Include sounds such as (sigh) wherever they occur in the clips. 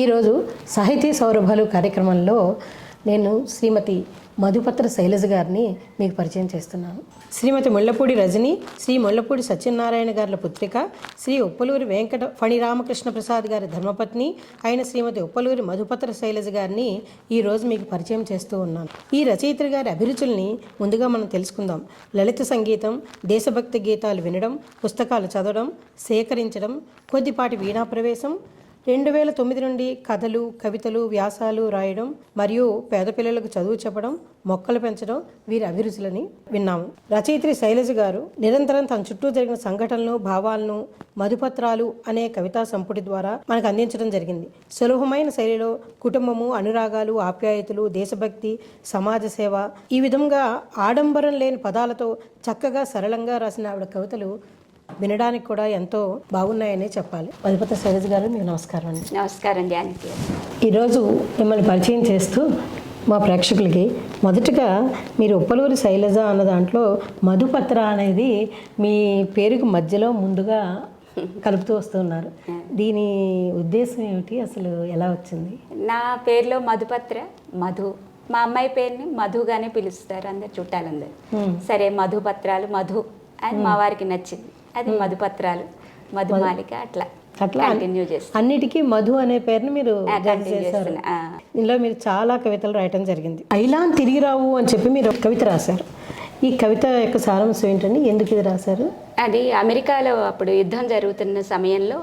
ఈరోజు సాహితీ సౌరభాలు కార్యక్రమంలో నేను శ్రీమతి మధుపత్ర శైలజ గారిని మీకు పరిచయం చేస్తున్నాను. శ్రీమతి ముళ్ళపూడి రజని శ్రీ ముళ్ళపూడి సత్యనారాయణ గారుల పుత్రిక శ్రీ ఉప్పలూరి వెంకట ఫణిరామకృష్ణ ప్రసాద్ గారి ధర్మపత్ని అయిన శ్రీమతి ఉప్పలూరి మధుపత్ర శైలజ గారిని ఈరోజు మీకు పరిచయం చేస్తూ ఉన్నాను. ఈ రచయిత్రి గారి అభిరుచుల్ని ముందుగా మనం తెలుసుకుందాం. లలిత సంగీతం దేశభక్తి గీతాలు వినడం పుస్తకాలు చదవడం సేకరించడం కొద్దిపాటి వీణా ప్రవేశం రెండు వేల తొమ్మిది నుండి కథలు కవితలు వ్యాసాలు రాయడం మరియు పేద పిల్లలకు చదువు చెప్పడం మొక్కలు పెంచడం వీరి అభిరుచులని విన్నాము. రచయిత్రి శైలజ గారు నిరంతరం తన చుట్టూ జరిగిన సంఘటనలు భావాలను మధుపత్రాలు అనే కవితా సంపుటి ద్వారా మనకు అందించడం జరిగింది. సులభమైన శైలిలో కుటుంబము అనురాగాలు ఆప్యాయతలు దేశభక్తి సమాజ సేవ ఈ విధంగా ఆడంబరం లేని పదాలతో చక్కగా సరళంగా రాసిన ఆవిడ కవితలు వినడానికి కూడా ఎంతో బాగున్నాయనే చెప్పాలి. మధుపత్ర శైలజ గారు మీకు నమస్కారం అండి. నమస్కారం గారు. ఈరోజు మిమ్మల్ని పరిచయం చేస్తూ మా ప్రేక్షకులకి మొదటగా మీరు ఉప్పలూరి శైలజ అన్న దాంట్లో మధుపత్ర అనేది మీ పేరుకు మధ్యలో ముందుగా కలుపుతూ వస్తున్నారు దీని ఉద్దేశం ఏమిటి? అసలు ఎలా వచ్చింది? నా పేరులో మధుపత్ర మధు. మా అమ్మాయి పేరుని మధుగానే పిలుస్తారు అందరు చుట్టాలందరూ. సరే మధుపత్రాలు మధు అని మా వారికి నచ్చింది. అది మధుపత్రాలు మధుమాలిక అట్లా అట్లా కంటిన్యూ చేస్తాను అన్నిటికీ మధు అనే పేరుని మీరు చేశారు. ఇందులో మీరు చాలా కవితలు రాయటం జరిగింది. ఐలాన్ తిరిగి రావు అని చెప్పి మీరు ఒక కవిత రాశారు. ఈ కవిత యొక్క సారాంశం ఏంటండి ఎందుకు ఇది రాశారు? అది అమెరికాలో అప్పుడు యుద్ధం జరుగుతున్న సమయంలో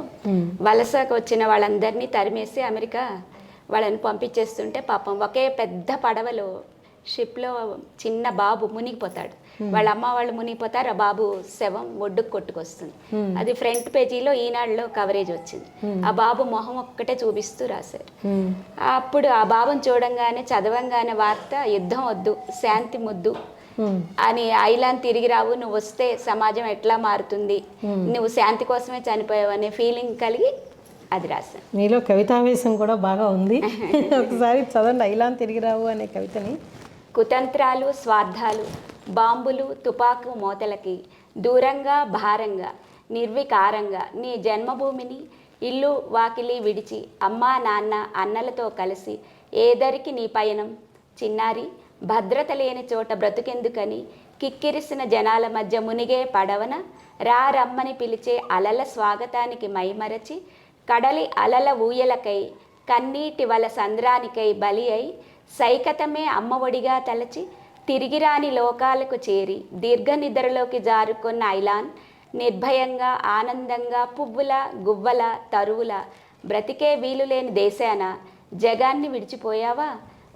వలసకు వచ్చిన వాళ్ళందరినీ తరిమేసి అమెరికా వాళ్ళని పంపించేస్తుంటే పాపం ఒకే పెద్ద పడవలో షిప్లో చిన్న బాబు మునిగిపోతాడు. వాళ్ళ అమ్మ వాళ్ళు మునిగిపోతారు ఆ బాబు శవం ఒడ్డుకు కొట్టుకొస్తుంది. అది ఫ్రంట్ పేజీలో ఈనాడులో కవరేజ్ వచ్చింది. ఆ బాబు మొహం ఒక్కటే చూపిస్తూ రాశారు అప్పుడు ఆ బాబుని చూడంగానే చదవంగానే వార్త యుద్ధం వద్దు శాంతి ముద్దు. అని ఐలాన్ తిరిగి రావు నువ్వు వస్తే సమాజం ఎట్లా మారుతుంది? నువ్వు శాంతి కోసమే చనిపోయావు అనే ఫీలింగ్ కలిగి అది రాశాను మీలో కవితావేశం కూడా బాగా ఉంది. (laughs) ఒకసారి చదవండి ఐలాన్ తిరిగి రావు అనే కవితని. కుతంత్రాలు స్వార్థాలు బాంబులు తుపాకు మోతలకి దూరంగా భారంగా నిర్వికారంగా నీ జన్మభూమిని ఇల్లు వాకిలి విడిచి అమ్మా నాన్న అన్నలతో కలిసి ఏదరికి నీ పయనం? చిన్నారి భద్రత లేని చోట బ్రతుకెందుకని కిక్కిరిసిన జనాల మధ్య మునిగే పడవన రా రమ్మని పిలిచే అలల స్వాగతానికి మైమరచి కడలి అలల ఊయలకై కన్నీటి వల సంద్రానికై బలి అయి సైకతమే అమ్మఒడిగా తలచి తిరిగిరాని లోకాలకు చేరి దీర్ఘనిద్రలోకి జారుకున్న ఐలాన్ నిర్భయంగా ఆనందంగా పువ్వుల గువ్వల తరువుల బ్రతికే వీలులేని దేశాన జగాన్ని విడిచిపోయావా?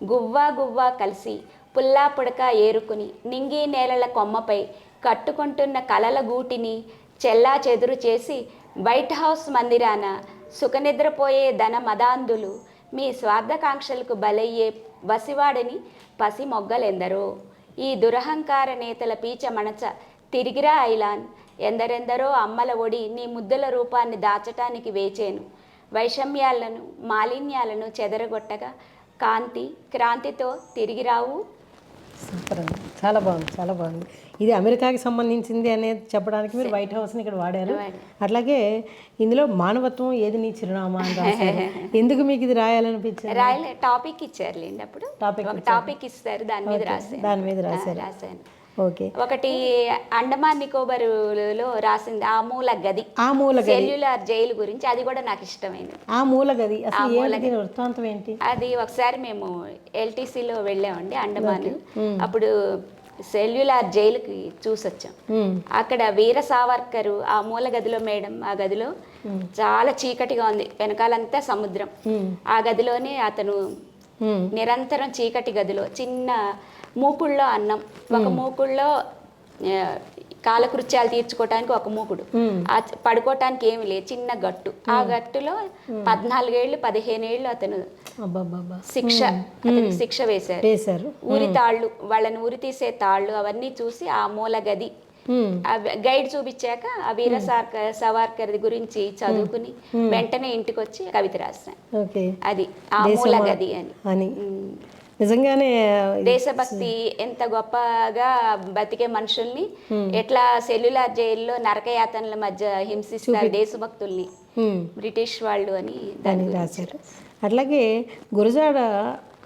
గువ్వా గువ్వా కలిసి పుల్లా పుడక ఏరుకుని నింగి నేలల కొమ్మపై కట్టుకుంటున్న కలల గూటిని చెల్లా చెదురు చేసి వైట్ హౌస్ మందిరాన సుఖనిద్రపోయే ధన మదాంధులు మీ స్వార్థకాంక్షలకు బలయ్యే వసివాడని పసి మొగ్గలెందరో ఈ దురహంకార నేతల పీచ మనచ తిరిగిరా ఐలాన్. ఎందరెందరో అమ్మల ఒడి నీ ముద్దుల రూపాన్ని దాచటానికి వేచేను. వైషమ్యాలను మాలిన్యాలను చెదరగొట్టగా కాంతి క్రాంతితో తిరిగిరావు సూపర్ అండి. చాలా బాగుంది చాలా బాగుంది. ఇది అమెరికాకి సంబంధించింది అనేది చెప్పడానికి మీరు వైట్ హౌస్ని ఇక్కడ వాడారు. అట్లాగే ఇందులో మానవత్వం ఏది నీ చిరునామా అని రాశారు. (laughs) ఎందుకు మీకు ఇది రాయాలనిపించింది? రాయలే టాపిక్ ఇచ్చారులేండి అప్పుడు. ఒక టాపిక్ ఇస్తారు దాని మీద రాశాను. దాని మీద రాశారు. రాశాను. ఓకే. ఒకటి అండమాన్ నికోబారులో రాసింది ఆ మూల గది ఆ మూల సెల్యులార్ జైలు గురించి అది కూడా నాకు ఇష్టమైనది ఆ మూల గది అసలు వృత్తాంతం ఏంటి? అది ఒకసారి మేము ఎల్టీసీలో వెళ్ళామండి అండమాన్. అప్పుడు సెల్యులార్ జైలుకి చూసొచ్చాం. అక్కడ వీర సావర్కర్ ఆ మూల గదిలో మేడం ఆ గదిలో చాలా చీకటిగా ఉంది. వెనకాలంతా సముద్రం. ఆ గదిలోనే అతను. నిరంతరం చీకటి గదిలో చిన్న మూకుళ్ళో అన్నం ఒక మూకుళ్ళో కాలకృత్యాలు తీర్చుకోవటానికి ఒక మూకుడు. పడుకోవటానికి ఏమి లేదు చిన్న గట్టు. ఆ గట్టులో పద్నాలుగేళ్ళు పదిహేనేళ్ళు అతను శిక్ష అతనికి శిక్ష వేశారు. ఊరి తాళ్ళు వాళ్ళని ఉరి తీసే తాళ్ళు అవన్నీ చూసి ఆ మూల గది గైడ్ చూపించాక ఆ వీర సవార్కర్ గురించి చదువుకుని వెంటనే ఇంటికి వచ్చి కవిత రాశాను. అది ఆ మూల గది అని. నిజంగానే దేశభక్తి ఎంత గొప్పగా బతికే మనుషుల్ని ఎట్లా సెల్యులార్ జైల్లో నరకయాతనల మధ్య హింసిస్తారు దేశభక్తుల్ని. బ్రిటిష్ వాళ్ళు అని దాని అని రాశారు. అట్లాగే గురజాడ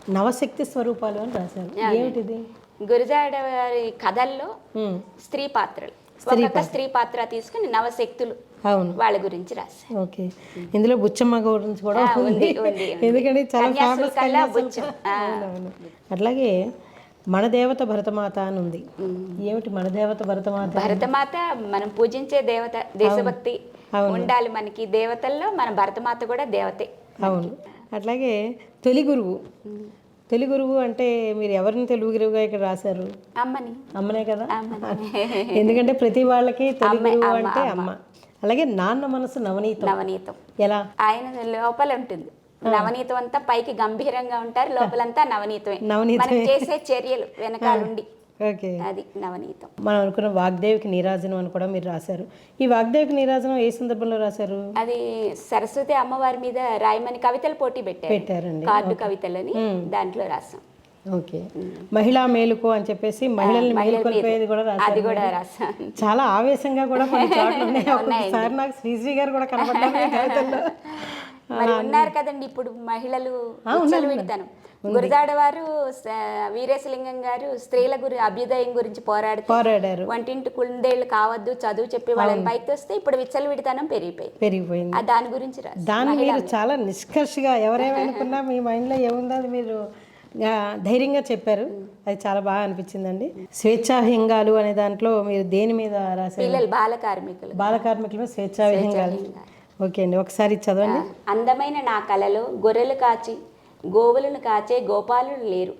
నవశక్తి స్వరూపాలు అని రాశారు. ఏమిటిది? గురజాడ వారి కథల్లో స్త్రీ పాత్రలు. ఒక్కొక్క స్త్రీ పాత్ర తీసుకుని నవశక్తులు అవును. వాళ్ళ గురించి రాశారు. ఓకే. ఇందులో బుచ్చమ్మ గురించి కూడా ఉంది. ఎందుకంటే చాలా ఫేమస్. అవునవును. అట్లాగే మన దేవత భరతమాత అని ఉంది. ఏమిటి మన దేవత భరతమాత? భరతమాత మనం పూజించే దేవత దేశభక్తి ఉండాలి మనకి. దేవతల్లో మన భరతమాత కూడా దేవతే. అవును. అట్లాగే తొలి గురువు. తొలి గురువు అంటే మీరు ఎవరిని తెలుగు గురువుగా ఇక్కడ రాశారు? అమ్మని. అమ్మనే కదా? (laughs) ఎందుకంటే ప్రతి వాళ్ళకి తొలి గురువు అంటే అమ్మ. అలాగే నాన్న మనసు నవనీతం. నవనీతం. ఎలా? ఆయన లోపల ఉంటుంది. నవనీతం అంతా పైకి గంభీరంగా ఉంటారు లోపలంతా నవనీతమే. మనం చేసే చర్యలు వెనకాలండి ఓకే. అది నవనీతం. మనం అనుకున్న వాగ్దేవికి నీరాజనం అని కూడా మీరు రాశారు. ఈ వాగ్దేవికి నీరాజనం ఏ సందర్భంలో రాశారు? అది సరస్వతి అమ్మవారి మీద రాయమని కవితలు పోటీ పెట్టారు. పెట్టారండి. కార్డు కవితలని దాంట్లో రాసాం. ఓకే. మహిళా మేలుకో అని చెప్పేసి మహిళల్ని మేలుకొల్పేది కూడా అది కూడా రాసాం చాలా ఆవేశంగా కూడా కొన్ని (laughs) చోట్ల ఉన్నాయి. ఒక్కొక్కసారి నాకు శ్రీశ్రీ గారు కూడా కవితల్లో (laughs) మరి ఉన్నారు కదండి ఇప్పుడు మహిళలు విడతాను. గురజాడ వారు వీరేశలింగం గారు స్త్రీల గురి అభ్యుదయం గురించి పోరాడుతూ పోరాడారు. వంటింటి కుందేళ్ళు కావద్దు చదువు చెప్పి వాళ్ళని పైకి వస్తే ఇప్పుడు విచ్చలు విడతానం పెరిగిపోయి పెరిగిపోయింది. ఆ దాని గురించి దాన్ని మీరు చాలా నిష్కర్షగా ఎవరేమనుకున్నా మీ మైండ్లో ఏముందో మీరు ధైర్యంగా చెప్పారు. అది చాలా బాగా అనిపించిందండి. స్వేచ్ఛా విహంగాలు అనే దాంట్లో మీరు దేని మీద రాశారు? బాల కార్మికులు బాల కార్మికుల మీద స్వేచ్ఛా విహంగాలు ఓకే అండి. ఒకసారి చదవండి. అందమైన నా కలలో గొర్రెలు కాచి గోవులను కాచే గోపాలులు లేరు.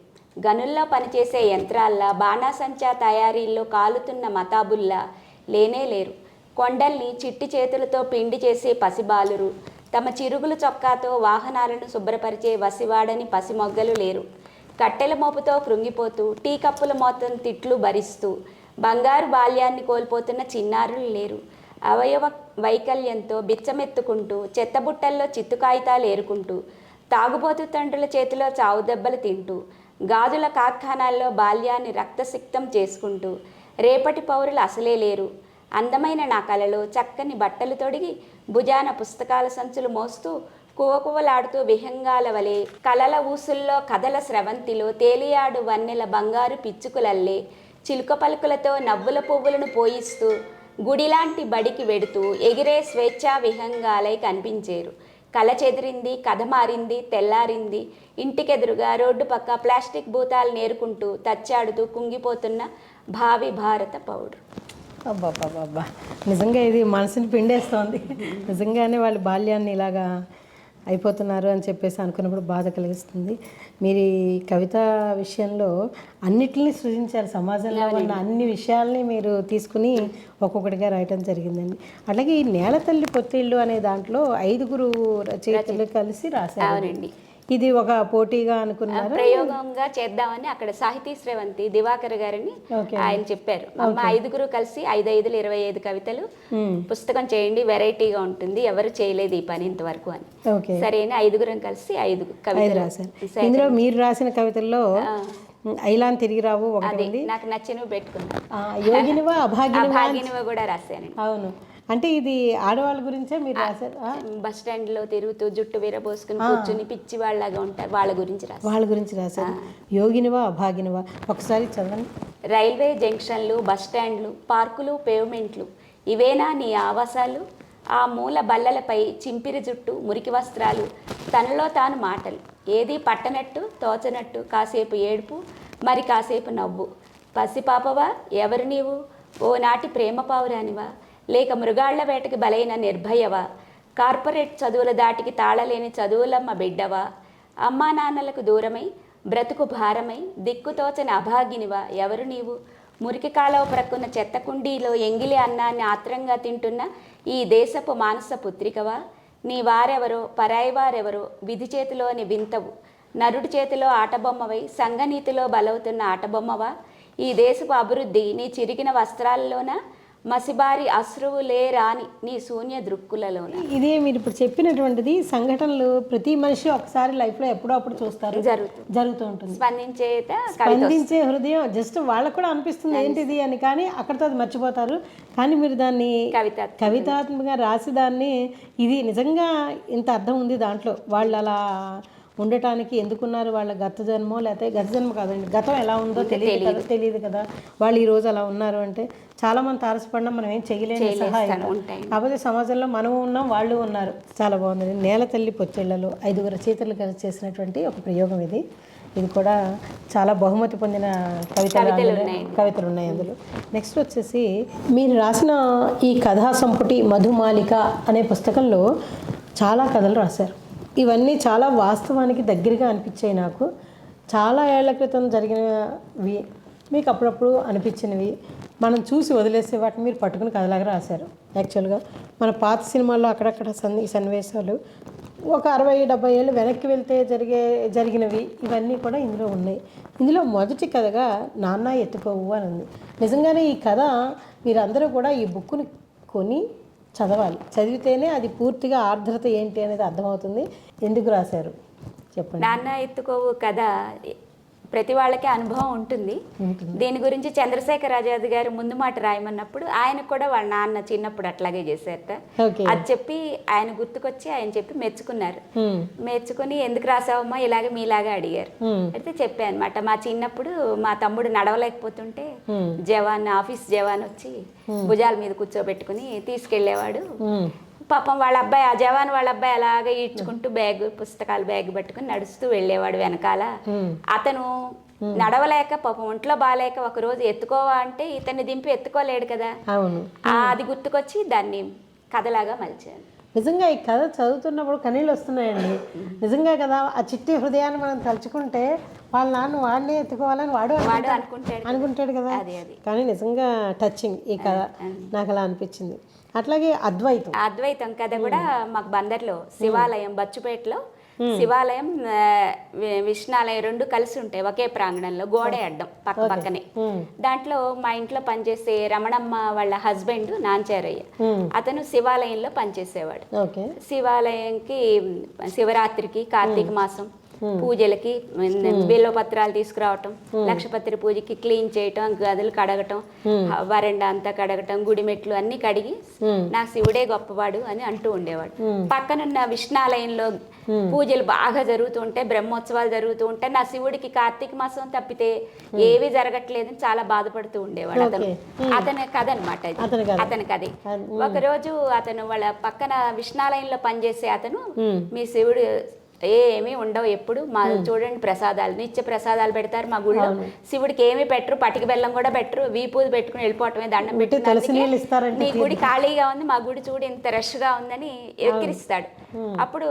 గనుల్లో పనిచేసే యంత్రాల్లా బాణాసంచా తయారీల్లో కాలుతున్న మతాబుల్లా లేనే లేరు. కొండల్ని చిట్టి చేతులతో పిండి చేసే పసిబాలురు తమ చిరుగులు చొక్కాతో వాహనాలను శుభ్రపరిచే వసివాడని పసిమొగ్గలు లేరు. కట్టెల మోపుతో కృంగిపోతూ టీ కప్పుల మోతం తిట్లు భరిస్తూ బంగారు బాల్యాన్ని కోల్పోతున్న చిన్నారులు లేరు. అవయవ వైకల్యంతో బిచ్చమెత్తుకుంటూ చెత్తబుట్టల్లో చిత్తు కాగితాలు ఏరుకుంటూ తాగుబోతు తండ్రుల చేతిలో చావు దెబ్బలు తింటూ గాజుల కార్ఖానాల్లో బాల్యాన్ని రక్తసిక్తం చేసుకుంటూ రేపటి పౌరులు అసలే లేరు. అందమైన నా కలలో చక్కని బట్టలు తొడిగి భుజాన పుస్తకాల సంచులు మోస్తూ కువకువలాడుతూ విహంగాల వలె కలల ఊసుల్లో కథల స్రవంతిలో తేలియాడు వన్నెల బంగారు పిచ్చుకులల్లే చిలుక పలుకులతో నవ్వుల పువ్వులను పోయిస్తూ గుడిలాంటి బడికి వెడుతూ ఎగిరే స్వేచ్ఛా విహంగాలై కనిపించేరు. కల చెదిరింది కథ మారింది తెల్లారింది. ఇంటికెదురుగా రోడ్డు పక్క ప్లాస్టిక్ భూతాలు నేర్కుంటూ తచ్చాడుతూ కుంగిపోతున్న భావి భారత పౌరుడు. అబ్బాబ్బాబ్బా నిజంగా ఇది మనసుని పిండేస్తోంది. నిజంగానే వాళ్ళ బాల్యాన్ని ఇలాగా అయిపోతున్నారు అని చెప్పేసి అనుకున్నప్పుడు బాధ కలిగిస్తుంది. మీరు ఈ కవిత విషయంలో అన్నిటిని సృజించారు. సమాజంలో ఉన్న అన్ని విషయాల్ని మీరు తీసుకుని ఒక్కొక్కటిగా రాయటం జరిగిందండి. అలాగే ఈ నేల తల్లి పొత్తిళ్ళు అనే దాంట్లో ఐదుగురు రచయితలు కలిసి రాశారు. ఇది ఒక పోటీగా అనుకున్నారు? ప్రయోగంగా చేద్దామని అక్కడ సాహితీ శ్రవంతి దివాకర్ గారిని. ఆయన చెప్పారు. అమ్మ ఐదుగురు కలిసి ఐదు ఐదులు ఇరవై ఐదు కవితలు పుస్తకం చేయండి వెరైటీగా ఉంటుంది ఎవరు చేయలేదు ఈ పని ఇంతవరకు అని. సరే అని ఐదుగురం కలిసి ఐదు కవితలు రాశారు. ఇందులో మీరు రాసిన కవితల్లో ఐలాన్ తిరిగి రావు ఒకటి నాకు నచ్చినవి పెట్టుకున్నాను యోగినివా అభాగినివా కూడా రాశానండి. అవును. అంటే ఇది ఆడవాళ్ళ గురించే మీరు రాశారు? బస్ స్టాండ్లో తిరుగుతూ జుట్టు విరబోసుకుని కూర్చుని పిచ్చి వాళ్ళగా ఉంటారు వాళ్ళ గురించి రాశాను వాళ్ళ గురించి రాశారు. యోగినివా అభాగినివా? ఒకసారి చదవండి. రైల్వే జంక్షన్లు బస్ స్టాండ్లు పార్కులు పేవ్మెంట్లు ఇవేనా నీ ఆవాసాలు? ఆ మూల బల్లలపై చింపిరి జుట్టు మురికి వస్త్రాలు తనలో తాను మాటలు. ఏది పట్టనట్టు తోచనట్టు కాసేపు ఏడుపు మరి కాసేపు నవ్వు. పసిపాపవా? ఎవరు నీవు? ఓనాటి ప్రేమ పావురానివా? లేక మృగాళ్ళ వేటకి బలైన నిర్భయవా? కార్పొరేట్ చదువుల దాటికి తాళలేని చదువులమ్మ బిడ్డవా? అమ్మా నాన్నలకు దూరమై బ్రతుకు భారమై దిక్కుతోచని అభాగినివా? ఎవరు నీవు? మురికి కాలువ ప్రక్కున్న చెత్త కుండీలో ఎంగిలి అన్నాన్ని ఆత్రంగా తింటున్న ఈ దేశపు మానస పుత్రికవా? నీ వారెవరో పరాయి వారెవరో విధి చేతిలోని వింతవు. నరుడి చేతిలో ఆటబొమ్మవై సంఘనీతిలో బలవుతున్న ఆటబొమ్మవా? ఈ దేశపు అభివృద్ధి నీ చిరిగిన వస్త్రాల్లోనా? మసిబారి అశ్రువు లేరాని నీ శూన్య దృక్కులలోన. ఇదే మీరు ఇప్పుడు చెప్పినటువంటిది సంఘటనలు ప్రతి మనిషి ఒకసారి లైఫ్లో ఎప్పుడో అప్పుడు చూస్తారు. జరుగుతుంది జరుగుతూ ఉంటుంది. స్పందించేత కవిత స్పందించే హృదయం జస్ట్ వాళ్ళకు కూడా అనిపిస్తుంది ఏంటిది అని కానీ అక్కడితో అది మర్చిపోతారు. కానీ మీరు దాన్ని కవిత కవితాత్మకంగా రాసి దాన్ని ఇది నిజంగా ఇంత అర్థం ఉంది దాంట్లో. వాళ్ళు అలా ఉండటానికి ఎందుకున్నారు? వాళ్ళ గత జన్మో లేకపోతే గత జన్మ కాదండి గతం ఎలా ఉందో తెలియదు కదా తెలియదు కదా. వాళ్ళు ఈ రోజు అలా ఉన్నారు అంటే చాలా మంది తారసపడినా మనం ఏం చేయలేని సహాయం కాకపోతే సమాజంలో మనము ఉన్నాం వాళ్ళు ఉన్నారు. చాలా బాగుంది. నేల తల్లి పొచ్చెళ్ళలో ఐదుగురు రచయితలు కలిసి చేసినటువంటి ఒక ప్రయోగం ఇది. ఇది కూడా చాలా బహుమతి పొందిన కవితలు అందులో- కవితలు ఉన్నాయి అందులో. నెక్స్ట్ వచ్చేసి మీరు రాసిన ఈ కథా సంపుటి మధుమాలిక అనే పుస్తకంలో చాలా కథలు రాశారు. ఇవన్నీ చాలా వాస్తవానికి దగ్గరగా అనిపించాయి నాకు. చాలా ఏళ్ళ క్రితం జరిగినవి. మీకు అప్పుడప్పుడు అనిపించినవి. మనం చూసి వదిలేసే వాటిని మీరు పట్టుకుని కథలాగా రాశారు. యాక్చువల్గా మన పాత సినిమాల్లో అక్కడక్కడ సన్ని సన్నివేశాలు ఒక అరవై డెబ్బై ఏళ్ళు వెనక్కి వెళ్తే జరిగే జరిగినవి ఇవన్నీ కూడా ఇందులో ఉన్నాయి. ఇందులో మొదటి కథగా నాన్న ఎత్తుకోవు అని ఉంది. నిజంగానే ఈ కథ మీరందరూ కూడా ఈ బుక్ని కొని చదవాలి. చదివితేనే అది పూర్తిగా ఆర్ద్రత ఏంటి అనేది అర్థమవుతుంది. ఎందుకు రాశారు? చెప్పండి. నాన్న ఎత్తుకోవు కథ ప్రతి వాళ్ళకి అనుభవం ఉంటుంది. దీని గురించి చంద్రశేఖర్ ఆజాద్ గారు ముందు మాట రాయమన్నప్పుడు ఆయన కూడా వాళ్ళ నాన్న చిన్నప్పుడు అట్లాగే చేశారట. అది చెప్పి ఆయన గుర్తుకొచ్చి ఆయన చెప్పి మెచ్చుకున్నారు. మెచ్చుకుని ఎందుకు రాసావమ్మా? ఇలాగే మీలాగా అడిగారు. అయితే చెప్పాను అనమాట మా చిన్నప్పుడు మా తమ్ముడు నడవలేకపోతుంటే. జవాన్ ఆఫీస్ జవాన్ వచ్చి భుజాల మీద కూర్చోబెట్టుకుని తీసుకెళ్ళేవాడు. పాపం వాళ్ళ అబ్బాయి ఆ జవాన్ వాళ్ళ అబ్బాయి అలాగే ఈడ్చుకుంటూ బ్యాగ్ పుస్తకాలు బ్యాగ్ పట్టుకుని నడుస్తూ వెళ్ళేవాడు వెనకాల. హ్మ్. అతను నడవలేక పాపం ఒంట్లో బాగాలేక ఒక రోజు ఎత్తుకోవా అంటే ఇతన్ని దింపి ఎత్తుకోలేడు కదా. అవును. అది గుర్తుకొచ్చి దాన్ని కథలాగా మలిచాను నిజంగా ఈ కథ చదువుతున్నప్పుడు కన్నీళ్ళు వస్తున్నాయండి. నిజంగా కదా ఆ చిట్టి హృదయాన్ని మనం తలుచుకుంటే వాళ్ళ నాన్న వాడినే ఎత్తుకోవాలని వాడు అనుకుంటాడు. అనుకుంటాడు కదా. అది అది. కానీ నిజంగా టచింగ్ ఈ కథ. నాకు అలా అనిపించింది. అట్లాగే అద్వైతం. అద్వైతం కథ కూడా మాకు బందర్లో శివాలయం బచ్చుపేటలో శివాలయం విష్ణాలయం రెండు కలిసి ఉంటాయి ఒకే ప్రాంగణంలో గోడే అడ్డం పక్క పక్కనే. దాంట్లో మా ఇంట్లో పనిచేసే రమణమ్మ వాళ్ళ హస్బెండ్ నాంచారయ్య. అతను శివాలయంలో పనిచేసేవాడు. శివాలయంకి శివరాత్రికి కార్తీక మాసం పూజలకి బిల్వపత్రాలు తీసుకురావటం లక్షపత్రి పూజకి క్లీన్ చేయటం గదులు కడగటం వరండా అంతా కడగటం గుడి మెట్లు అన్ని కడిగి. నాకు శివుడే గొప్పవాడు అని అంటూ ఉండేవాడు. పక్కనున్న విష్ణాలయంలో పూజలు బాగా జరుగుతూ ఉంటే బ్రహ్మోత్సవాలు జరుగుతూ ఉంటే నా శివుడికి కార్తీక మాసం తప్పితే ఏవి జరగట్లేదని చాలా బాధపడుతూ ఉండేవాడు అతను. అతని కథ. అనమాట అతని కథ. ఒకరోజు అతను వాళ్ళ పక్కన విష్ణాలయంలో పనిచేసే అతను. మీ శివుడు ఏమీ ఉండవు ఎప్పుడు. మా చూడండి ప్రసాదాలు. నిత్య ప్రసాదాలు పెడతారు మా గుళ్ళో. శివుడికి ఏమీ పెట్టరు పటికి బెల్లం కూడా పెట్టరు. వీపూది పెట్టుకుని వెళ్ళిపోవటమే దండం పెట్టి నీ గుడి ఖాళీగా ఉంది మా గుడి చూడు ఇంత రష్గా ఉందని ఎక్కిరిస్తాడు. అప్పుడు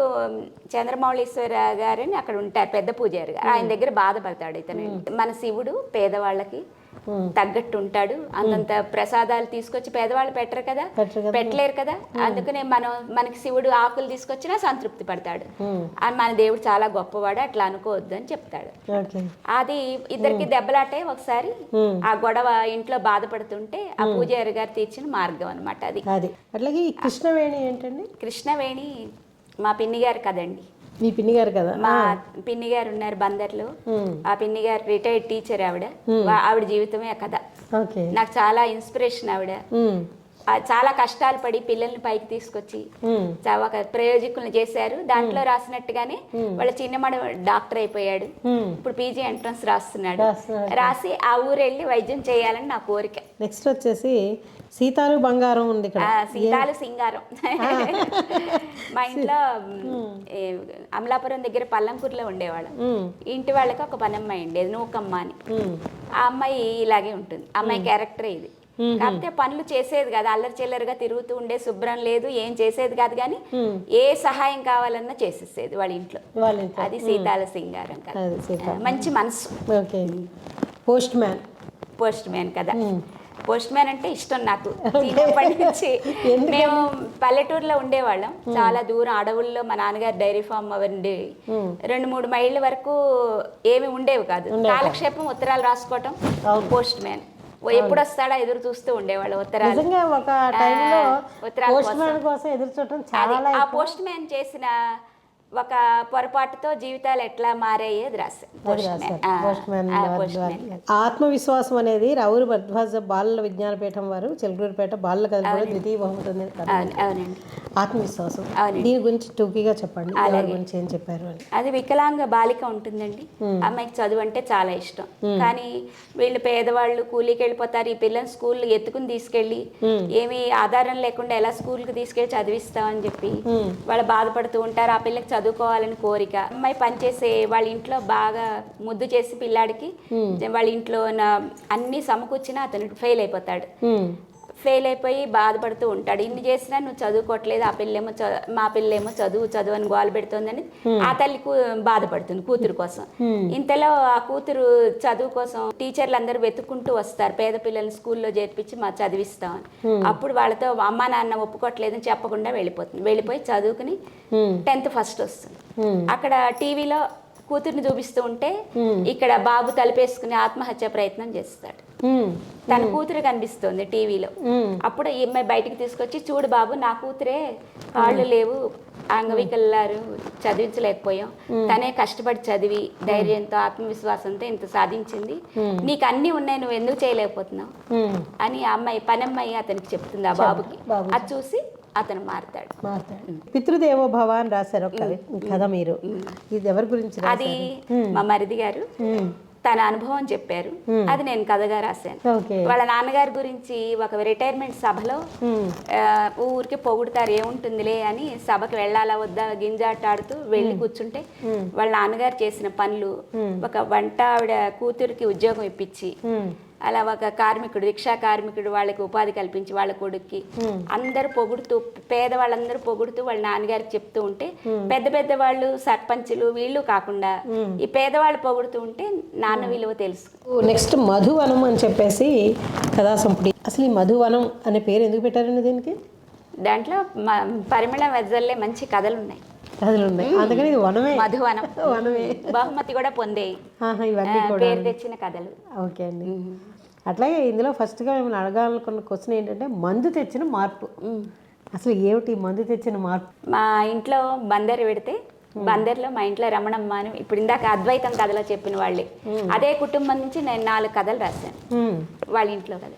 చంద్రమౌళీశ్వర గారని అక్కడ ఉంటారు పెద్ద పూజారి ఆయన దగ్గర బాధపడతాడు ఇతను. మన శివుడు పేదవాళ్ళకి తగ్గట్టు ఉంటాడు అంతంత ప్రసాదాలు తీసుకొచ్చి పేదవాళ్ళు పెట్టరు కదా. పెట్టలేరు కదా? అందుకనే మనం మనకి శివుడు ఆకులు తీసుకొచ్చినా సంతృప్తి పడతాడు. ఆ మన దేవుడు చాలా గొప్పవాడు అట్లా అనుకోవద్దు అని చెప్తాడు. అది ఇద్దరికి దెబ్బలాటే ఒకసారి. ఆ గొడవ ఇంట్లో బాధపడుతుంటే ఆ పూజారి గారు తీర్చిన మార్గం అన్నమాట అది. అట్లాగే కృష్ణవేణి ఏంటండి? కృష్ణవేణి మా పిన్ని గారు కదండి మీ పిన్ని గారు కదా? మా పిన్ని గారు ఉన్నారు బందర్లో. ఆ పిన్ని గారు రిటైర్డ్ టీచర్ ఆవిడ ఆవిడ జీవితమే ఆ కథ. నాకు చాలా ఇన్స్పిరేషన్ ఆవిడ. చాలా కష్టాలు పడి పిల్లల్ని పైకి తీసుకొచ్చి ఒక ప్రయోజకులను చేశారు. దాంట్లో రాసినట్టుగానే వాళ్ళ చిన్నమాడ డాక్టర్ అయిపోయాడు. ఇప్పుడు పీజీ ఎంట్రన్స్ రాస్తున్నాడు. రాసి ఆ ఊరు వెళ్ళి వైద్యం చేయాలని నా కోరిక. నెక్స్ట్ వచ్చేసి సీతాలు బంగారం ఉంది సీతాలు సింగారం. (laughs) మా ఇంట్లో అమలాపురం దగ్గర పల్లంకూరులో ఉండేవాళ్ళం. హ్మ్. ఇంటి వాళ్ళకి ఒక పనమ్మాయి ఉండేది నూకమ్మ అని. ఆ అమ్మాయి ఇలాగే ఉంటుంది. అమ్మాయి క్యారెక్టర్ ఇది. కాకపోతే పనులు చేసేది కాదు. అల్లరి చిల్లరగా తిరుగుతూ ఉండే శుభ్రం లేదు ఏం చేసేది కాదు కానీ ఏ సహాయం కావాలన్నా చేసేసేది వాళ్ళ ఇంట్లో. అది సీతాల సింగారం మంచి మనసు. Postman. పోస్ట్ మ్యాన్ కదా పోస్ట్ మ్యాన్ అంటే ఇష్టం నాకు. చిన్నప్పటి నుంచి. (laughs) మేము పల్లెటూరులో ఉండేవాళ్ళం. చాలా దూరం అడవుల్లో మా నాన్నగారు డైరీ ఫామ్ అవి ఉండేవి రెండు మూడు మైళ్ళ వరకు ఏమి ఉండేవి కాదు. కాలక్షేపం ఉత్తరాలు రాసుకోవటం పోస్ట్ మ్యాన్. ఎప్పుడు వస్తాడా? ఎదురు చూస్తూ ఉండేవాళ్ళు ఉత్తరాలు. నిజంగా ఒక టైంలో పోస్ట్ కోసం. మ్యాన్ కోసం. ఎదురు చూడటం చాలా ఆ పోస్ట్ మ్యాన్ చేసిన ఒక పొరపాటుతో జీవితాలు ఎట్లా మారాయి అది రాశాను. ఆత్మవిశ్వాసం అనేది రావురు భరద్వాజ బాలల విజ్ఞాన పీఠం వారు చిలకూరుపేట బాలల కథ ద్వితీయ బహుమతి ఆత్మవిశ్వాసం. దీని గురించి టూకీగా చెప్పండి. గురించి ఏం చెప్పారు అని. అది వికలాంగ బాలిక ఉంటుందండి. అమ్మాయికి చదువు అంటే చాలా ఇష్టం. కానీ వీళ్ళు పేదవాళ్ళు కూలీకి వెళ్ళిపోతారు. ఈ పిల్లల్ని స్కూల్ ఎత్తుకుని తీసుకెళ్ళి ఏమీ ఆధారం లేకుండా ఎలా స్కూల్కి తీసుకెళ్ళి చదివిస్తామని చెప్పి వాళ్ళు బాధపడుతూ ఉంటారు. ఆ పిల్లకి చదువుకోవాలని కోరిక. అమ్మాయి పనిచేసే వాళ్ళ ఇంట్లో బాగా ముద్దు చేసి పిల్లాడికి వాళ్ళ ఇంట్లో అన్ని సమకూర్చినా అతను ఫెయిల్ అయిపోతాడు. ఫెయిల్ అయిపోయి బాధపడుతూ ఉంటాడు. ఇన్ని చేసినా నువ్వు చదువుకోవట్లేదు ఆ పిల్లేమో మా పిల్లేమో చదువు చదువు అని గోల పెడుతోందని ఆ తల్లి బాధపడుతుంది కూతురు కోసం. ఇంతలో ఆ కూతురు చదువు కోసం టీచర్లు అందరూ వెతుక్కుంటూ వస్తారు. పేద పిల్లల్ని స్కూల్లో చేర్పించి మా చదివిస్తామని అప్పుడు వాళ్ళతో అమ్మా నాన్న ఒప్పుకోవట్లేదని చెప్పకుండా వెళ్ళిపోతుంది. వెళ్ళిపోయి చదువుకుని టెన్త్ ఫస్ట్ వస్తుంది. అక్కడ టీవీలో కూతుర్ని చూపిస్తూ ఉంటే ఇక్కడ బాబు తలుపేసుకుని ఆత్మహత్య ప్రయత్నం చేస్తాడు. తన కూతురు కనిపిస్తుంది టీవీలో. అప్పుడు ఈ అమ్మాయి బయటికి తీసుకొచ్చి చూడు బాబు నా కూతురే కాళ్ళు లేవు అంగవికల్లారు చదివించలేకపోయాం. తనే కష్టపడి చదివి ధైర్యంతో ఆత్మవిశ్వాసంతో ఇంత సాధించింది. నీకు అన్నీ ఉన్నాయి నువ్వు ఎందుకు చేయలేకపోతున్నావు. అని ఆ అమ్మాయి పనమ్మాయి అతనికి చెప్తుంది ఆ బాబుకి. అది చూసి అతను మారుతాడు. పితృదేవో అని రాశారు కథ మీరు. ఇది ఎవరి గురించి అది మా మరిది గారు. తన అనుభవం చెప్పారు. అది నేను కథగా రాశాను. వాళ్ళ నాన్నగారి గురించి ఒక రిటైర్మెంట్ సభలో ఊరికి పొగుడుతారు ఏముంటుందిలే అని సభకి వెళ్ళాలా వద్దా గింజాటాడుతూ వెళ్ళి కూర్చుంటే వాళ్ళ నాన్నగారు చేసిన పనులు ఒక వంట ఆవిడ కూతురికి ఉద్యోగం ఇప్పించి. అలా ఒక కార్మికుడు రిక్షా కార్మికుడు వాళ్ళకి ఉపాధి కల్పించి వాళ్ళ కొడుక్కి అందరూ పొగుడుతూ పేదవాళ్ళందరూ పొగుడుతూ వాళ్ళ నాన్నగారికి చెప్తూ ఉంటే పెద్ద పెద్ద వాళ్ళు సర్పంచులు వీళ్ళు కాకుండా ఈ పేదవాళ్ళు పొగుడుతూ ఉంటే నాన్న విలువ తెలుసు. నెక్స్ట్ మధువనం అని చెప్పేసి కథాసంపుడి అసలు ఈ మధువనం అనే పేరు ఎందుకు పెట్టారండి దీనికి? దాంట్లో పరిమళ వెజ్జల్లే మంచి కథలు ఉన్నాయి కథలు ఉన్నాయి అందుకని ఇది వనమే. మధువనం. వనమే. బహుమతి కూడా పొందేయి ఆహా, ఇవన్నీ పేరు తెచ్చిన కథలు. ఓకే అండి. అట్లాగే ఇందులో ఫస్ట్గా మేము అడగాలనుకున్న క్వశ్చన్ ఏంటంటే మందు తెచ్చిన మార్పు. అసలు ఏమిటి మందు తెచ్చిన మార్పు? మా ఇంట్లో బందర్ పెడితే బందర్లో మా ఇంట్లో రమణమ్మ అని ఇప్పుడు ఇందాక అద్వైతం కథలో చెప్పిన వాళ్ళే. అదే కుటుంబం నుంచి నేను నాలుగు కథలు రాశాను. వాళ్ళ ఇంట్లో కథ.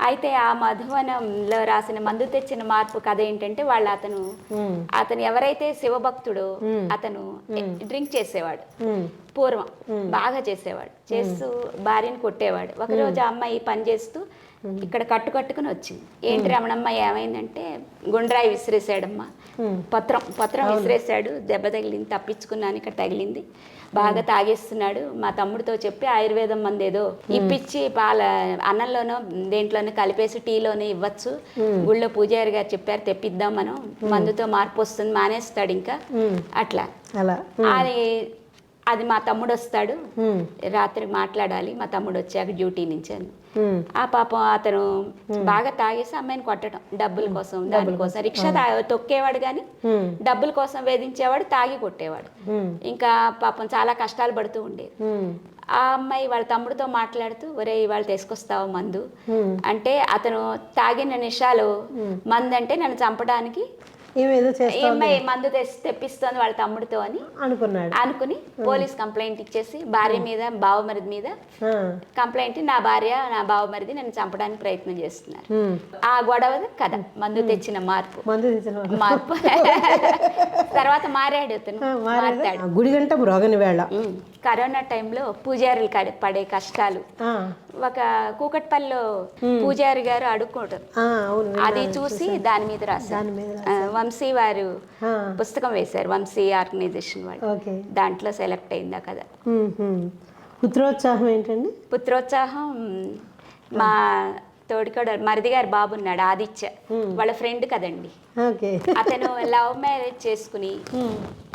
అయితే ఆ మధువనంలో రాసిన మందు తెచ్చిన మార్పు కథ ఏంటంటే వాళ్ళు అతను. అతను ఎవరైతే శివభక్తుడో అతను డ్రింక్ చేసేవాడు. పూర్వం బాగా చేసేవాడు. చేస్తూ భార్యని కొట్టేవాడు. ఒకరోజు ఆ అమ్మాయి పని చేస్తూ ఇక్కడ కట్టు కట్టుకుని వచ్చింది. ఏంటి రమణమ్మ ఏమైందంటే గుండ్రాయి విసిరేసాడమ్మా పత్రం పత్రం విసిరేసాడు దెబ్బ తగిలింది తప్పించుకున్నాను ఇక్కడ తగిలింది. బాగా తాగేస్తున్నాడు. మా తమ్ముడితో చెప్పి ఆయుర్వేదం మంది ఏదో ఇప్పించి పాల అన్నంలోనో దేంట్లోనో కలిపేసి టీలోనే ఇవ్వచ్చు. గుళ్ళో పూజారి గారు చెప్పారు తెప్పిద్దాం మనం. మందుతో మార్పు వస్తుంది మానేస్తాడు ఇంకా. అట్లా. అది అది మా తమ్ముడు వస్తాడు. రాత్రి మాట్లాడాలి మా తమ్ముడు వచ్చాక డ్యూటీ నుంచి అని. ఆ పాపం అతను బాగా తాగేసి అమ్మాయిని కొట్టడం డబ్బుల కోసం దానికోసం రిక్షా తా- తొక్కేవాడు కానీ. డబ్బుల కోసం వేధించేవాడు తాగి కొట్టేవాడు. ఇంకా పాపం చాలా కష్టాలు పడుతూ ఉండేది. ఆ అమ్మాయి వాళ్ళ తమ్ముడితో మాట్లాడుతూ ఒరే ఇవాళ తీసుకొస్తావు మందు. అంటే అతను తాగిన నిషాలు మందు అంటే నన్ను చంపడానికి ఏమేదో మందు తెచ్చి తెప్పిస్తోంది వాళ్ళ తమ్ముడితో అని అనుకున్నాడు. అనుకుని పోలీస్ కంప్లైంట్ ఇచ్చేసి భార్య మీద బావమరిది మీద. కంప్లైంట్ నా భార్య నా బావమరిది నన్ను చంపడానికి ప్రయత్నం చేస్తున్నారు. ఆ గొడవ కథ. మందు తెచ్చిన మార్పు. మందు తెచ్చిన. మార్పు. (laughs) తర్వాత మారాడు అతను. గుడిగంట మ్రోగని వేళ. కరోనా టైంలో పూజారులు పడే కష్టాలు. ఒక కూకట్పల్లిలో పూజారి గారు అవును అది చూసి దాని మీద రాశారు. వంశీ వారు. పుస్తకం వేశారు వంశీ ఆర్గనైజేషన్ వాళ్ళు ఓకే దాంట్లో సెలెక్ట్ అయిందా కదా. పుత్రోత్సాహం ఏంటండి పుత్రోత్సాహం మా తోడికోడ మరిది గారు బాబు ఉన్నాడు ఆదిత్య. వాళ్ళ ఫ్రెండ్ కదండి. అతను లవ్ మ్యారేజ్ చేసుకుని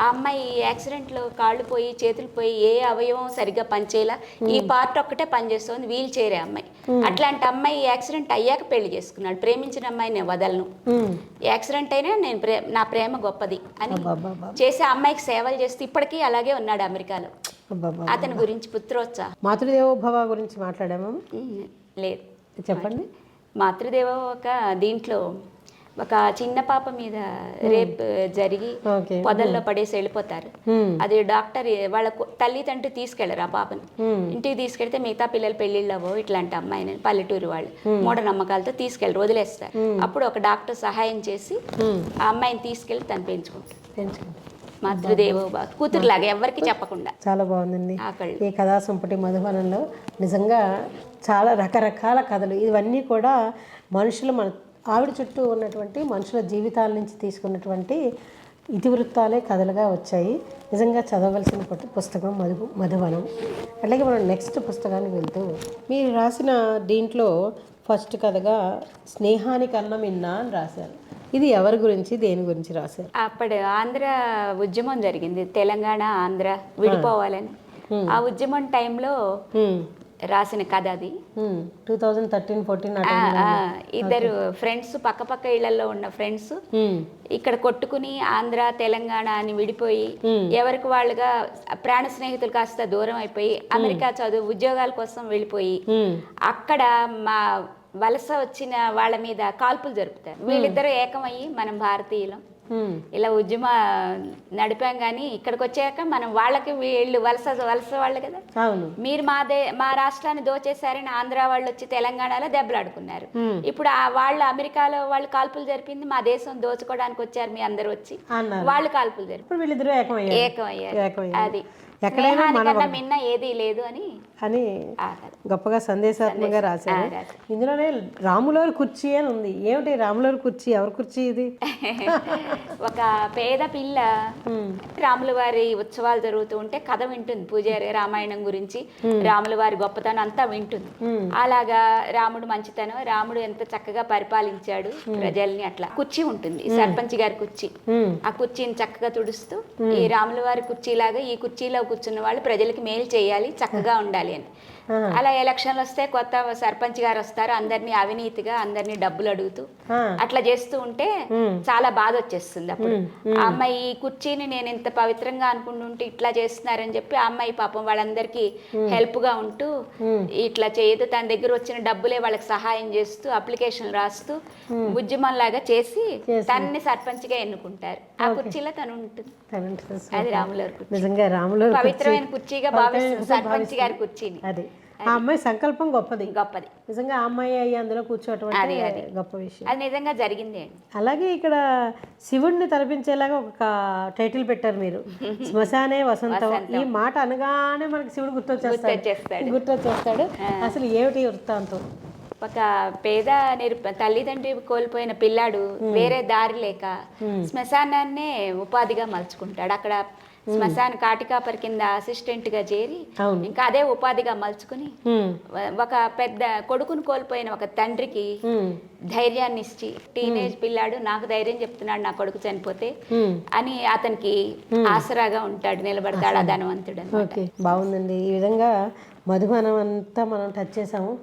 ఆ అమ్మాయి యాక్సిడెంట్లో కాళ్ళు పోయి చేతులు పోయి ఏ అవయవం సరిగ్గా పనిచేయలా ఈ పార్ట్ ఒక్కటే పనిచేస్తుంది వీల్ చైరే అమ్మాయి. అట్లాంటి అమ్మాయి యాక్సిడెంట్ అయ్యాక పెళ్ళి చేసుకున్నాడు ప్రేమించిన అమ్మాయి నేను వదలను. యాక్సిడెంట్ అయినా నేను నా ప్రేమ గొప్పది అని. చేసే అమ్మాయికి సేవలు చేస్తూ ఇప్పటికీ అలాగే ఉన్నాడు అమెరికాలో. అతని గురించి పుత్రోత్సాహం మాతృదేవోభవ గురించి మాట్లాడాము? లేదు. చెప్పండి. మాతృదేవ ఒక దీంట్లో ఒక చిన్న పాప మీద రేప్ జరిగి పొదల్లో పడేసి వెళ్ళిపోతారు. అది డాక్టర్ వాళ్ళ కు- తల్లిదండ్రులు తీసుకెళ్ళరు ఆ పాపని. ఇంటికి తీసుకెళ్తే మిగతా పిల్లలు పెళ్ళిళ్ళవో ఇట్లాంటి అమ్మాయిని పల్లెటూరు వాళ్ళు మూఢనమ్మకాలతో తీసుకెళ్ళరు వదిలేస్తారు. అప్పుడు ఒక డాక్టర్ సహాయం చేసి ఆ అమ్మాయిని తీసుకెళ్ళి తను పెంచుకుంటారు పెంచుకోండి మాతృదేవో భవ. కూతురులాగా ఎవరికి చెప్పకుండా. చాలా బాగుందండి. ఈ కథా సంపుటి మధువనంలో నిజంగా చాలా రకరకాల కథలు. ఇవన్నీ కూడా మనుషులు మన ఆవిడ చుట్టూ ఉన్నటువంటి మనుషుల జీవితాల నుంచి తీసుకున్నటువంటి ఇతివృత్తాలే కథలుగా వచ్చాయి. నిజంగా చదవవలసిన పుట- పుస్తకం మధు మధువనం. అట్లాగే మనం నెక్స్ట్ పుస్తకానికి వెళ్తూ మీరు రాసిన దీంట్లో ఫస్ట్ కథగా స్నేహానికి అన్నం ఇన్నా అని రాశారు. ఇది ఎవరి గురించి దేని గురించి రాశారు? అప్పుడు ఆంధ్ర ఉద్యమం జరిగింది. తెలంగాణ ఆంధ్ర విడిపోవాలని. ఆ ఉద్యమం టైంలో రాసిన కథ అది. టూ థౌజండ్ థర్టీన్ ఫోర్టీన్ ఇద్దరు ఫ్రెండ్స్ పక్క పక్క ఇళ్ళలో ఉన్న ఫ్రెండ్స్ ఇక్కడ కొట్టుకుని ఆంధ్ర తెలంగాణ అని విడిపోయి ఎవరికి వాళ్ళుగా ప్రాణ స్నేహితులు కాస్త దూరం అయిపోయి అమెరికా చదువు ఉద్యోగాల కోసం వెళ్ళిపోయి అక్కడ మా వలస వచ్చిన వాళ్ళ మీద కాల్పులు జరుపుతారు. వీళ్ళిద్దరూ ఏకమయ్యి మనం భారతీయులం. ఇలా ఉద్యమ నడిపాం కానీ ఇక్కడికి వచ్చాక మనం వాళ్ళకి వీళ్ళు వలస వలస వాళ్ళు కదా. మీరు మా దే మా రాష్ట్రాన్ని దోచేశారని ఆంధ్ర వాళ్ళు వచ్చి తెలంగాణలో దెబ్బలాడుకున్నారు. ఇప్పుడు ఆ వాళ్ళు అమెరికాలో వాళ్ళు కాల్పులు జరిపింది మా దేశం దోచుకోవడానికి వచ్చారు మీ అందరు వచ్చి. వాళ్ళు కాల్పులు జరిపి ఏకమయ్యారు. అది. ఎక్కడైనా మన స్నేహానికన్నా మిన్న ఏదీ లేదు అని అని. గొప్పగా సందేశాత్మకంగా రాశారు. ఇందులోనే రాములవారి కుర్చీ అని ఉంది. ఏమిటి రాములవారి కుర్చీ? ఎవరి కుర్చీ ఇది? (laughs) ఒక పేద పిల్ల రాముల వారి ఉత్సవాలు జరుగుతూ ఉంటే కథ వింటుంది పూజారి రామాయణం గురించి. రాముల వారి గొప్పతనం అంతా వింటుంది. అలాగా రాముడు మంచితనం రాముడు ఎంత చక్కగా పరిపాలించాడు ప్రజల్ని అట్లా. కుర్చీ ఉంటుంది సర్పంచ్ గారి కుర్చీ. ఆ కుర్చీని చక్కగా తుడుస్తూ ఈ రాముల వారి కుర్చీలాగా ఈ కుర్చీలో కూర్చున్న వాళ్ళు ప్రజలకు మేలు చేయాలి చక్కగా ఉండాలి అని. అలా ఎలక్షన్లు వస్తే కొత్త సర్పంచ్ గారు వస్తారు అందరినీ అవినీతిగా అందరినీ డబ్బులు అడుగుతూ అట్లా చేస్తూ ఉంటే చాలా బాధ వచ్చేస్తుంది అప్పుడు. ఆ అమ్మాయి ఈ కుర్చీని నేను ఇంత పవిత్రంగా అనుకుంటుంటే ఇట్లా చేస్తున్నారని చెప్పి ఆ అమ్మాయి పాపం వాళ్ళందరికీ హెల్ప్గా ఉంటూ ఇట్లా చేయదు. తన దగ్గర వచ్చిన డబ్బులే వాళ్ళకి సహాయం చేస్తూ అప్లికేషన్ రాస్తూ ఉద్యమం లాగా చేసి తనని సర్పంచ్గా ఎన్నుకుంటారు. ఆ కుర్చీలో తను ఉంటుంది. అది రాములవారి కుర్చీ. నిజంగా రాములు పవిత్రమైన కుర్చీగా భావిస్తుంది సర్పంచ్ గారి కుర్చీని. అది. ఆ అమ్మాయి సంకల్పం గొప్పది. గొప్పది. నిజంగా ఆ అమ్మాయి అయ్యి అందులో కూర్చోవటం అంటే గొప్ప విషయం. అది నిజంగా జరిగింది అలాగే ఇక్కడ శివుడిని తలపించేలాగా ఒక టైటిల్ పెట్టారు మీరు. (laughs) శ్మశానే వసంతం. ఈ మాట అనగానే మనకి శివుడు గుర్తొచ్చేస్తాడు. గుర్తొచ్చేస్తాడు. అసలు ఏమిటి వృత్తాంతం? ఒక పేద నిరుప తల్లిదండ్రి కోల్పోయిన పిల్లాడు వేరే దారి లేక శ్మశానాన్నే ఉపాధిగా మలుచుకుంటాడు. అక్కడ శ్మశాన కాటికాపరి కింద అసిస్టెంట్గా చేరి. ఇంకా అదే ఉపాధిగా మలుచుకుని ఒక పెద్ద కొడుకును కోల్పోయిన ఒక తండ్రికి ధైర్యాన్ని ఇచ్చి టీనేజ్ పిల్లాడు నాకు ధైర్యం చెప్తున్నాడు నా కొడుకు చనిపోతే. అని అతనికి ఆసరాగా ఉంటాడు నిలబడతాడు ఆ ధనవంతుడు బాగుందండి. ఈ విధంగా మధువనం అంతా మనం టచ్ చేసాము.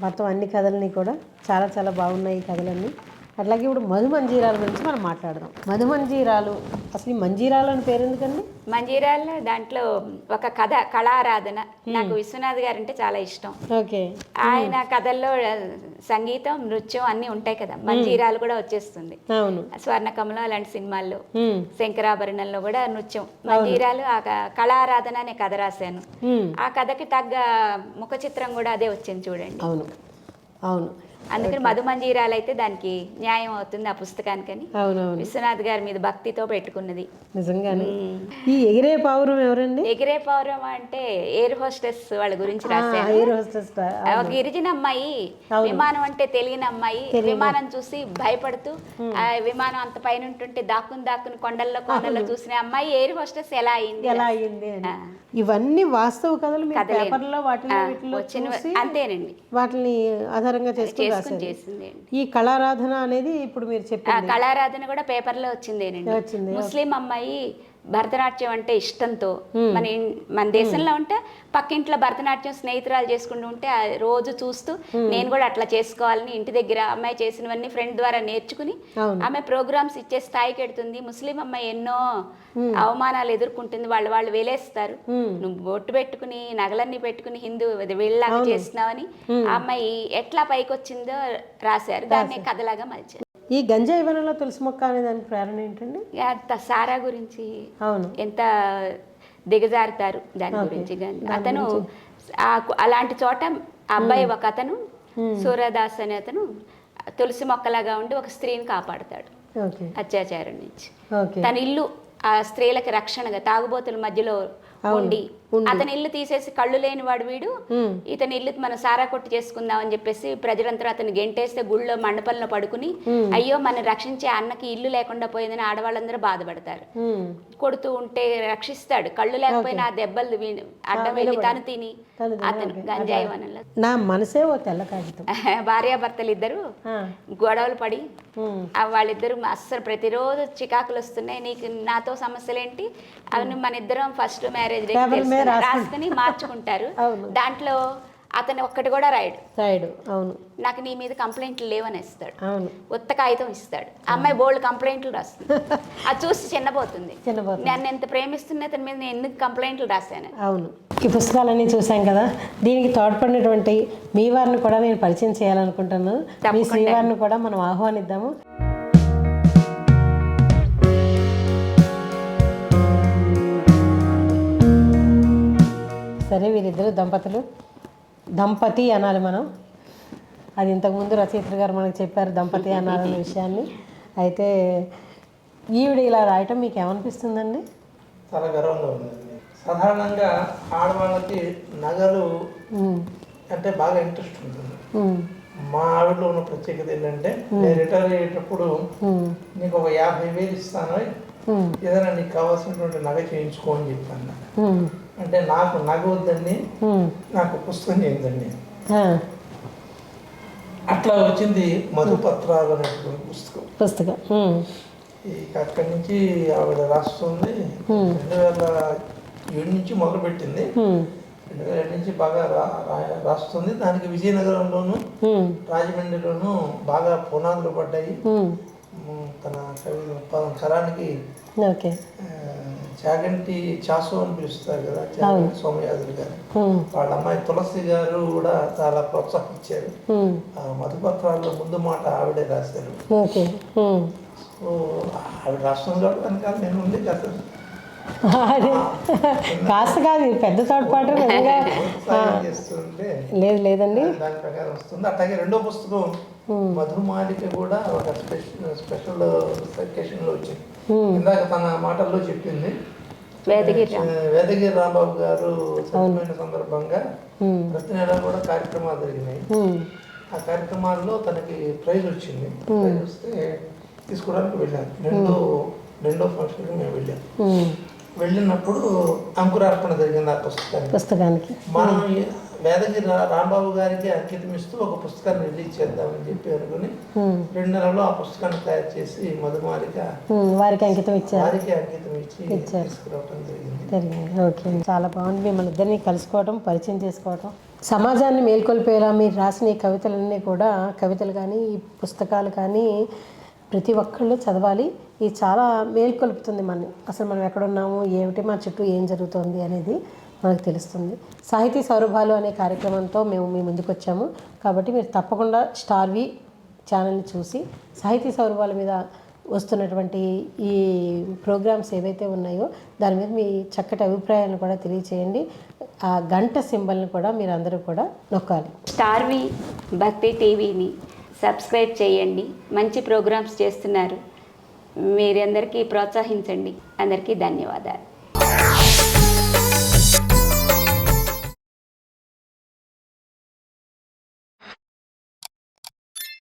మొత్తం అన్ని కథలని కూడా చాలా చాలా బాగున్నాయి ఈ కథలన్నీ. అట్లాగే ఇప్పుడు మధు మంజీరాల గురించి మనం మాట్లాడదాం. మధు మంజీరాలు అసలు ఈ మంజీరాలు అని పేరు ఎందుకండి? మంజీరాల దాంట్లో ఒక కథ కళారాధన. నాకు విశ్వనాథ్ గారు అంటే చాలా ఇష్టం. ఓకే. ఆయన కథల్లో సంగీతం నృత్యం అన్నీ ఉంటాయి కదా. మంజీరాలు కూడా వచ్చేస్తుంది. అవును. స్వర్ణకమలం అలాంటి సినిమాల్లో శంకరాభరణంలో కూడా నృత్యం. మంజీరాలు ఆ కళారాధన అనే కథ రాశాను. ఆ కథకి తగ్గ ముఖ చిత్రం కూడా అదే వచ్చింది చూడండి. అవును. అవును. అందుకని మధు మంజీరాలు అయితే దానికి న్యాయం అవుతుంది ఆ పుస్తకానికని. అవునవును. విశ్వనాథ్ గారి మీద భక్తితో పెట్టుకున్నది. నిజంగానే. ఈ ఎగిరే పావురం ఎవరండి? ఎగిరే పౌరం అంటే ఎయిర్ హోస్టెస్ వాళ్ళ గురించి ఎయిర్ హోస్టెస్ ఒక గిరిజన అమ్మాయి విమానం అంటే తెలియని అమ్మాయి విమానం చూసి భయపడుతూ ఆ విమానం అంత పైన ఉంటుంటే దాక్కుని దాక్కుని కొండల్లో కొండల్లో చూసిన అమ్మాయి ఎయిర్ హోస్టెస్ ఎలా అయింది? ఎలా ఆ. ఇవన్నీ వాస్తవ కథలు. పేపర్లో చూసి అంతేనండి. వాటిని ఆధారంగా చేసుకుని చేసింది ఈ కళారాధన అనేది ఇప్పుడు మీరు ఆ చెప్పింది. కళారాధన కూడా పేపర్లో వచ్చిందేనండి. వచ్చింది ముస్లిం అమ్మాయి భరతనాట్యం అంటే ఇష్టంతో మన మన దేశంలో ఉంటే పక్కింట్లో భరతనాట్యం స్నేహితురాలు చేసుకుంటూ ఉంటే ఆ రోజు చూస్తూ నేను కూడా అట్లా చేసుకోవాలని ఇంటి దగ్గర అమ్మాయి చేసినవన్నీ ఫ్రెండ్ ద్వారా నేర్చుకుని. ఆమె ప్రోగ్రామ్స్ ఇచ్చే స్థాయికి ఎడుతుంది. ముస్లిం అమ్మాయి ఎన్నో అవమానాలు ఎదుర్కొంటుంది. వాళ్ళు వాళ్ళు వేలేస్తారు. నువ్వు బొట్టు పెట్టుకుని నగలన్నీ పెట్టుకుని హిందూ వీళ్ళలాగా చేస్తున్నావని ఆ అమ్మాయి ఎట్లా పైకి వచ్చిందో రాశారు. దాన్ని కథలాగా మలిచారు. ఈ గంజాయి వనంలో తులసి మొక్క అనే దానికి ప్రేరణ ఏంటండి? సారా గురించి అవును. ఎంత దిగజారుతారు దాని గురించి. అతను అలాంటి చోట అబ్బాయి ఒక అతను సూర్యదాస్ అనే అతను తులసి మొక్కలాగా ఉండి ఒక స్త్రీని కాపాడతాడు అత్యాచారం నుంచి. తన ఇల్లు ఆ స్త్రీలకి రక్షణగా తాగుబోతుల మధ్యలో ఉండి. అతని ఇల్లు తీసేసి కళ్ళు లేని వాడు వీడు. ఇతని ఇల్లు మనం సారా కొట్టు చేసుకుందాం అని చెప్పేసి ప్రజలంతా అతను గెంటేస్తే గుళ్ళో మండపంలో పడుకుని అయ్యో మన రక్షించే అన్నకి ఇల్లు లేకుండా పోయిందని ఆడవాళ్ళందరూ బాధపడతారు. కొడుతూ ఉంటే రక్షిస్తాడు. కళ్ళు లేకపోయినా ఆ దెబ్బలు అడ్డం వెళ్ళి తను తిని తను తిని, అతను గంజాయి వనంలో నా మనసే ఓ తెల్ల కాగితం. (laughs) భార్యాభర్తలు ఇద్దరు. గొడవలు పడి వాళ్ళిద్దరు అస్సలు ప్రతిరోజు చికాకులు వస్తున్నాయి. నీకు నాతో సమస్యలేంటి? అవన్నీ మన ఇద్దరం ఫస్ట్ మ్యారేజ్ రాసుకుని మార్చుకుంటారు. దాంట్లో అతను ఒక్కటి కూడా రాయడు. సైడ్ అవును. నాకు నీ మీద కంప్లైంట్లు లేవని ఇస్తాడు అవును. ఉత్త కాగితం ఇస్తాడు. అమ్మాయి బోల్డ్ కంప్లైంట్లు రాస్తుంది. (laughs) అది చూసి చిన్నపోతుంది. నన్ను ఎంత ప్రేమిస్తున్నా అతని మీద నేను ఎందుకు కంప్లైంట్లు రాశాను? అవును. ఈ పుస్తకాలన్నీ చూసాం కదా. దీనికి తోడ్పడినటువంటి మీ వారిని కూడా నేను పరిచయం చేయాలనుకుంటున్నాను. మీ. శ్రీవారిని కూడా మనం ఆహ్వానిద్దాము. సరే వీరిద్దరు దంపతులు. దంపతి అనాలి మనం. అది ఇంతకుముందు రచయిత్ర గారు మనకు చెప్పారు దంపతి అనాలనే విషయాన్ని. అయితే ఈవిడ ఇలా రాయటం మీకు ఏమనిపిస్తుందండి? చాలా గర్వంగా ఉందండి సాధారణంగా ఆడవాళ్ళకి నగలు అంటే బాగా ఇంట్రెస్ట్ ఉంటుంది. మా ఆవిడలో ఉన్న ప్రత్యేకత ఏంటంటే నేను రిటైర్ అయ్యేటప్పుడు నీకు ఒక యాభై వేలు ఇస్తాను ఏదైనా నీకు కావాల్సినటువంటి నగ చేయించుకో అని చెప్పాను. అంటే నాకు నగ వద్దండి ఉమ్. నాకు పుస్తకం చేయిందండి ఆ, అట్లా వచ్చింది మధుపత్రాలు అనేటువంటి పుస్తకం. పుస్తకం ఇక అక్కడి నుంచి ఆవిడ రాస్తుంది. రెండు వేల ఏడు నుంచి మొదలుపెట్టింది. రెండు వేల ఏడు నుంచి బాగా రాస్తుంది. దానికి విజయనగరంలోను రాజమండ్రిలోను బాగా పునాదులు పడ్డాయి. తన కవి ఆ, చాగంటి చాసు అని పిలుస్తారు కదా చాగంటి సోమయాజులు గారు. వాళ్ళ అమ్మాయి తులసి గారు కూడా చాలా ప్రోత్సహించారు. మధుపత్రాల్లో ముందు మాట ఆవిడే రాశారు. సో ఆవిడ రాష్ట్రం కాబట్టి వెనకాల నేను కాస్త అదే. కాస్త కాదు పెద్ద తోడ్పాటు లేదు లేదండి. దాని ప్రకారం వస్తుంది. అట్లాగే రెండో పుస్తకం మధుమాలిక కూడా ఒక స్పెషల్ స్పెషల్ సెక్షన్లో వచ్చింది ఇందాక తన మాటల్లో చెప్పింది వేదగిరి రాంబాబు. గారు చనిపోయిన సందర్భంగా ప్రతి నెల కూడా కార్యక్రమాలు జరిగినాయి. ఆ కార్యక్రమాల్లో తనకి ప్రైజ్ వచ్చింది. ప్రైజ్ వస్తే తీసుకోవడానికి వెళ్ళాను రెండో రెండో ఫంక్షన్కి మేము వెళ్ళాం. ఉమ్. వెళ్ళినప్పుడు అంకురార్పణ జరిగింది ఆ పుస్తకానికి. పుస్తకానికి. మనం వేదగిరి రాంబాబు గారికి అంకితం ఇస్తూ ఒక పుస్తకాన్ని రిలీజ్ చేద్దామని చెప్పి అనుకుని రెండు నెలల్లో ఆ పుస్తకాన్ని తయారు చేసి మధుమాలిక వారికి అంకితం ఇచ్చారు. వారికి అంకితం ఇచ్చి తీసుకురావడం జరిగింది. ఓకే. చాలా బాగుంది. మిమ్మల్ని ఇద్దరిని కలుసుకోవడం పరిచయం చేసుకోవడం సమాజాన్ని మేల్కొల్పేలా మీరు రాసిన ఈ కవితలన్నీ కూడా కవితలు కానీ ఈ పుస్తకాలు కానీ ప్రతి ఒక్కళ్ళు చదవాలి. ఇది చాలా మేల్కొల్పుతుంది మనని అసలు మనం ఎక్కడున్నాము? ఏమిటి? మన చుట్టూ ఏం జరుగుతోంది? అనేది మనకు తెలుస్తుంది. సాహితీ సౌరభాలు అనే కార్యక్రమంతో మేము మీ ముందుకు వచ్చాము కాబట్టి మీరు తప్పకుండా స్టార్వి ఛానల్ని చూసి సాహితీ సౌరభాల మీద వస్తున్నటువంటి ఈ ప్రోగ్రామ్స్ ఏవైతే ఉన్నాయో దాని మీద మీ చక్కటి అభిప్రాయాలను కూడా తెలియచేయండి. ఆ గంట సింబల్ని కూడా మీరు అందరూ కూడా నొక్కాలి. స్టార్వి భక్తి టీవీని సబ్స్క్రైబ్ చేయండి. మంచి ప్రోగ్రామ్స్ చేస్తున్నారు. మీరందరికీ ప్రోత్సహించండి. అందరికీ ధన్యవాదాలు.